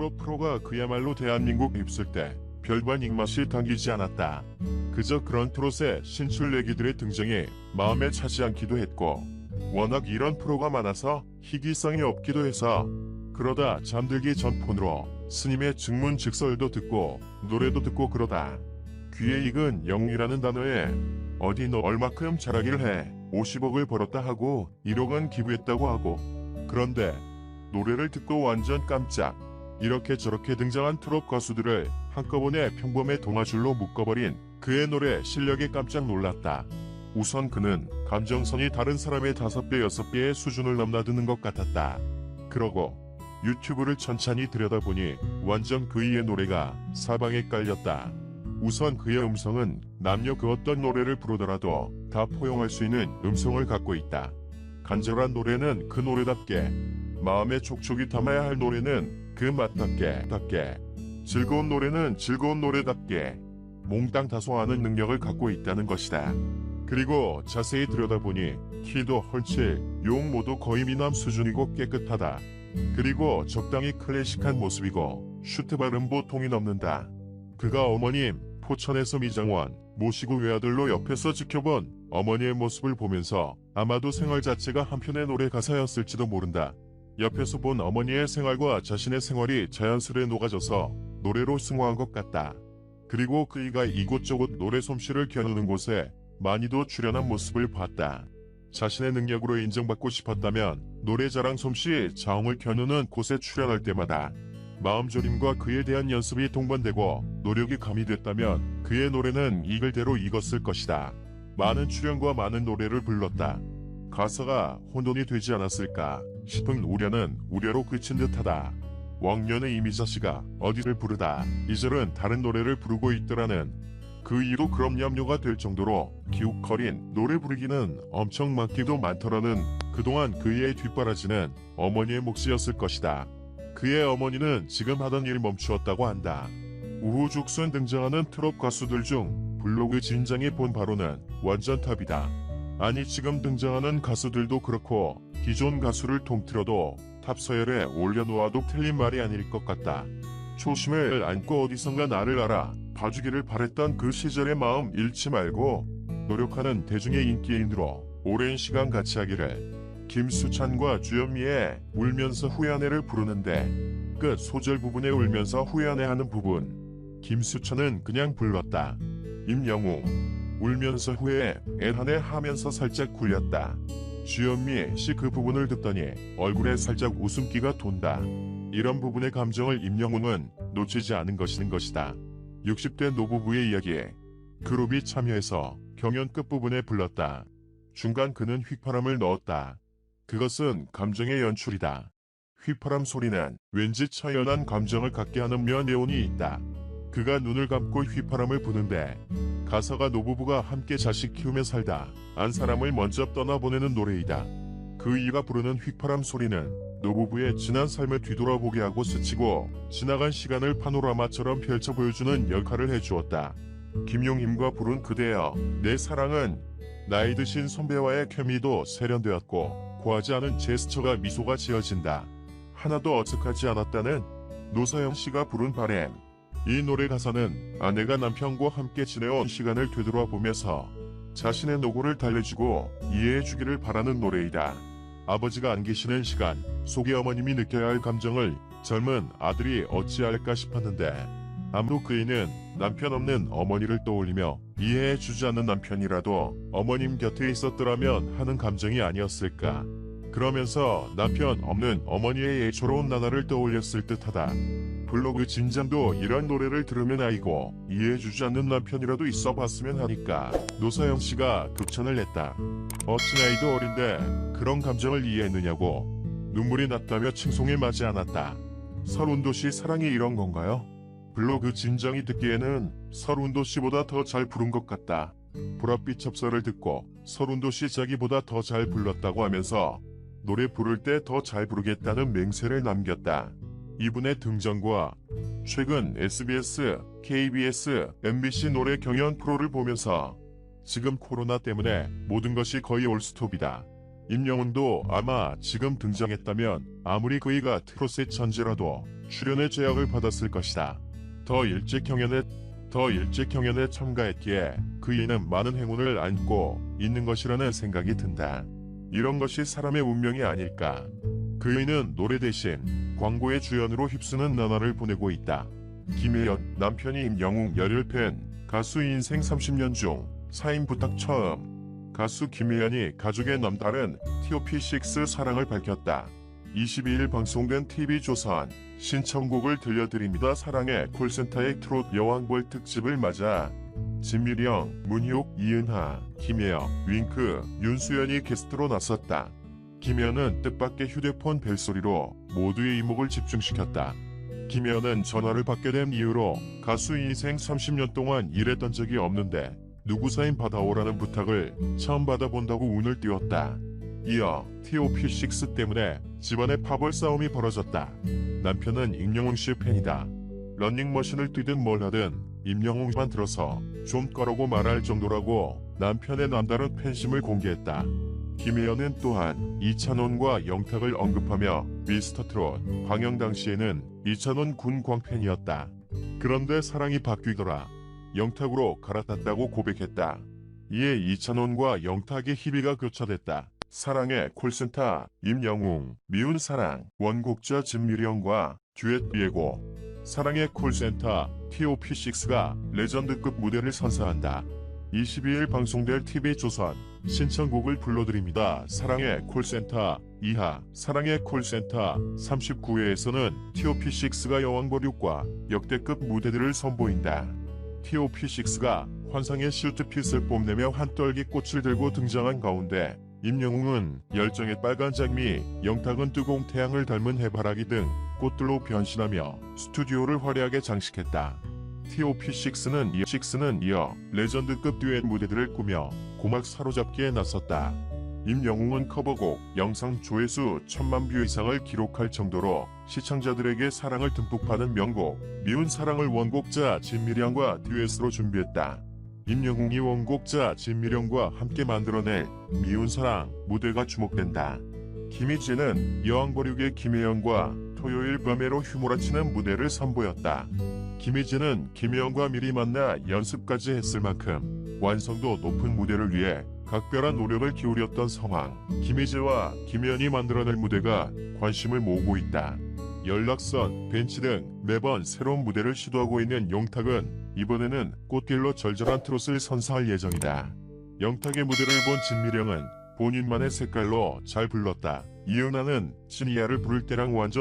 트롯 프로가 그야말로 대한민국 입술 때 별반 입맛이 당기지 않았다. 그저 그런 트롯의 신출 내기들의 등장이 마음에 차지 않기도 했고 워낙 이런 프로가 많아서 희귀성이 없기도 해서 그러다 잠들기 전 폰으로 스님의 증문즉설도 듣고 노래도 듣고 그러다 귀에 익은 영이라는 단어에 어디 너 얼마큼 잘하기를 해 50억을 벌었다 하고 1억은 기부했다고 하고 그런데 노래를 듣고 완전 깜짝 이렇게 저렇게 등장한 트롯 가수들을 한꺼번에 평범의 동아줄로 묶어버린 그의 노래 실력에 깜짝 놀랐다. 우선 그는 감정선이 다른 사람의 다섯 배 여섯 배의 수준을 넘나드는 것 같았다. 그러고 유튜브를 천천히 들여다보니 완전 그이의 노래가 사방에 깔렸다. 우선 그의 음성은 남녀 그 어떤 노래를 부르더라도 다 포용할 수 있는 음성을 갖고 있다. 간절한 노래는 그 노래답게, 마음에 촉촉이 담아야 할 노래는 그 맛답게, 답게, 즐거운 노래는 즐거운 노래답게, 몽땅 다소하는 능력을 갖고 있다는 것이다. 그리고 자세히 들여다보니 키도 헐칠, 용 모두 거의 미남 수준이고 깨끗하다. 그리고 적당히 클래식한 모습이고 슈트 발음보 통이 넘는다. 그가 어머님 포천에서 미장원 모시고 외아들로 옆에서 지켜본 어머니의 모습을 보면서 아마도 생활 자체가 한편의 노래 가사였을지도 모른다. 옆에서 본 어머니의 생활과 자신의 생활이 자연스레 녹아져서 노래로 승화한 것 같다. 그리고 그이가 이곳저곳 노래 솜씨를 겨누는 곳에 많이도 출연한 모습을 봤다. 자신의 능력으로 인정받고 싶었다면 노래 자랑 솜씨 자웅을 겨누는 곳에 출연할 때마다 마음 졸임과 그에 대한 연습이 동반되고 노력이 가미됐다면 그의 노래는 익을 대로 익었을 것이다. 많은 출연과 많은 노래를 불렀다. 가사가 혼돈이 되지 않았을까 싶은 우려는 우려로 그친 듯하다. 왕년의 이미자 씨가 어디를 부르다 이절은 다른 노래를 부르고 있더라는 그 이로 그럼 염려가 될 정도로 기웃거린 노래 부르기는 엄청 많기도 많더라는 그동안 그의 뒷바라지는 어머니의 몫이었을 것이다. 그의 어머니는 지금 하던 일 멈추었다고 한다. 우후죽순 등장하는 트롯 가수들 중 블로그 진장이 본 바로는 완전 탑이다. 아니 지금 등장하는 가수들도 그렇고 기존 가수를 통틀어도 탑 서열에 올려놓아도 틀린 말이 아닐 것 같다. 초심을 안고 어디선가 나를 알아 봐주기를 바랬던 그 시절의 마음 잃지 말고 노력하는 대중의 인기인으로 오랜 시간 같이 하기를 김수찬과 주현미의 울면서 후회하네를 부르는데 끝 소절 부분에 울면서 후회하네 하는 부분 김수찬은 그냥 불렀다. 임영웅 울면서 후회해 애하네 하면서 살짝 굴렸다. 주현미 씨 그 부분을 듣더니 얼굴에 살짝 웃음기가 돈다. 이런 부분의 감정을 임영웅은 놓치지 않은 것인 것이다. 60대 노부부의 이야기에 그룹이 참여해서 경연 끝부분에 불렀다. 중간 그는 휘파람을 넣었다. 그것은 감정의 연출이다. 휘파람 소리는 왠지 처연한 감정을 갖게 하는 묘내온이 있다. 그가 눈을 감고 휘파람을 부는데 가사가 노부부가 함께 자식 키우며 살다 안 사람을 먼저 떠나보내는 노래이다. 그 이가 부르는 휘파람 소리는 노부부의 지난 삶을 뒤돌아보게 하고 스치고 지나간 시간을 파노라마처럼 펼쳐 보여주는 역할을 해주었다. 김용임과 부른 그대여 내 사랑은 나이 드신 선배와의 케미도 세련되었고 고하지 않은 제스처가 미소가 지어진다. 하나도 어색하지 않았다는 노사영 씨가 부른 바램. 이 노래 가사는 아내가 남편과 함께 지내온 시간을 되돌아보면서 자신의 노고를 달래주고 이해해주기를 바라는 노래이다. 아버지가 안 계시는 시간 속의 어머님이 느껴야 할 감정을 젊은 아들이 어찌할까 싶었는데 아무도 그이는 남편 없는 어머니를 떠올리며 이해해주지 않는 남편이라도 어머님 곁에 있었더라면 하는 감정이 아니었을까. 그러면서 남편 없는 어머니의 예초로운 나날을 떠올렸을 듯하다. 블로그 진장도 이런 노래를 들으면 아이고 이해해주지 않는 남편이라도 있어 봤으면 하니까 노사영 씨가 극찬을 했다. 어찌 나이도 어린데 그런 감정을 이해했느냐고 눈물이 났다며 칭송에 맞지 않았다. 설운도 씨 사랑이 이런 건가요? 블로그 진정이 듣기에는 설운도 씨보다 더 잘 부른 것 같다. 보랏빛 첩서를 듣고 설운도 씨 자기보다 더 잘 불렀다고 하면서 노래 부를 때 더 잘 부르겠다는 맹세를 남겼다. 이분의 등장과 최근 SBS, KBS, MBC 노래 경연 프로를 보면서 지금 코로나 때문에 모든 것이 거의 올스톱이다. 임영웅도 아마 지금 등장했다면 아무리 그이가 트롯의 천재라도 출연의 제약을 받았을 것이다. 더 일찍 경연에 더 일찍 경연에 참가했기에 그이는 많은 행운을 안고 있는 것이라는 생각이 든다. 이런 것이 사람의 운명이 아닐까. 그이는 노래 대신 광고의 주연으로 휩쓰는 나날을 보내고 있다. 김혜연 남편이 임영웅 열혈팬 가수 인생 30년 중 사인 부탁 처음 가수 김혜연이 가족의 남다른 TOP6 사랑을 밝혔다. 22일 방송된 TV조선 신청곡을 들려드립니다. 사랑의 콜센터의 트롯 여왕벌 특집을 맞아 진미령, 문희옥, 이은하, 김혜영, 윙크, 윤수연이 게스트로 나섰다. 김혜연은 뜻밖의 휴대폰 벨소리로 모두의 이목을 집중시켰다. 김혜연은 전화를 받게 된 이유로 가수 인생 30년 동안 일했던 적이 없는데 누구 사인 받아오라는 부탁을 처음 받아본다고 운을 띄웠다. 이어 TOP6 때문에 집안에 파벌 싸움이 벌어졌다. 남편은 임영웅 씨 팬이다. 런닝머신을 뛰든 뭘 하든 임영웅만 들어서 좀 꺼라고 말할 정도라고 남편의 남다른 팬심을 공개했다. 김혜연은 또한 이찬원과 영탁을 언급하며 미스터 트롯 방영 당시에는 이찬원 군 광팬이었다. 그런데 사랑이 바뀌더라. 영탁으로 갈아탔다고 고백했다. 이에 이찬원과 영탁의 희비가 교차됐다. 사랑의 콜센터 임영웅 미운 사랑 원곡자 진미령과 듀엣 비에고 사랑의 콜센터 TOP6가 레전드급 무대를 선사한다. 22일 방송될 TV조선 신청곡을 불러드립니다. 사랑의 콜센터 2하 사랑의 콜센터 39회에서는 TOP6가 여왕벌육과 역대급 무대들을 선보인다. TOP6가 환상의 슈트핏을 뽐내며 한떨기 꽃을 들고 등장한 가운데 임영웅은 열정의 빨간 장미, 영탁은 뜨거운 태양을 닮은 해바라기 등 꽃들로 변신하며 스튜디오를 화려하게 장식했다. TOP6는 이어, 6는 이어 레전드급 듀엣 무대들을 꾸며 고막 사로잡기에 나섰다. 임영웅은 커버곡 영상 조회수 천만 뷰 이상을 기록할 정도로 시청자들에게 사랑을 듬뿍 받은 명곡 미운 사랑을 원곡자 진미령과 듀엣으로 준비했다. 임영웅이 원곡자 진미령과 함께 만들어낼 미운 사랑 무대가 주목된다. 김희진은 여왕버륙의 김혜영과 토요일 밤에로 휘몰아치는 무대를 선보였다. 김희진은 김혜영과 미리 만나 연습까지 했을 만큼 완성도 높은 무대를 위해 각별한 노력을 기울였던 상황. 김희재와 김혜연이 만들어낼 무대가 관심을 모으고 있다. 연락선, 벤치 등 매번 새로운 무대를 시도하고 있는 영탁은 이번에는 꽃길로 절절한 트롯을 선사할 예정이다. 영탁의 무대를 본 진미령은 본인만의 색깔로 잘 불렀다. 이은하는 진이야를 부를 때랑 완전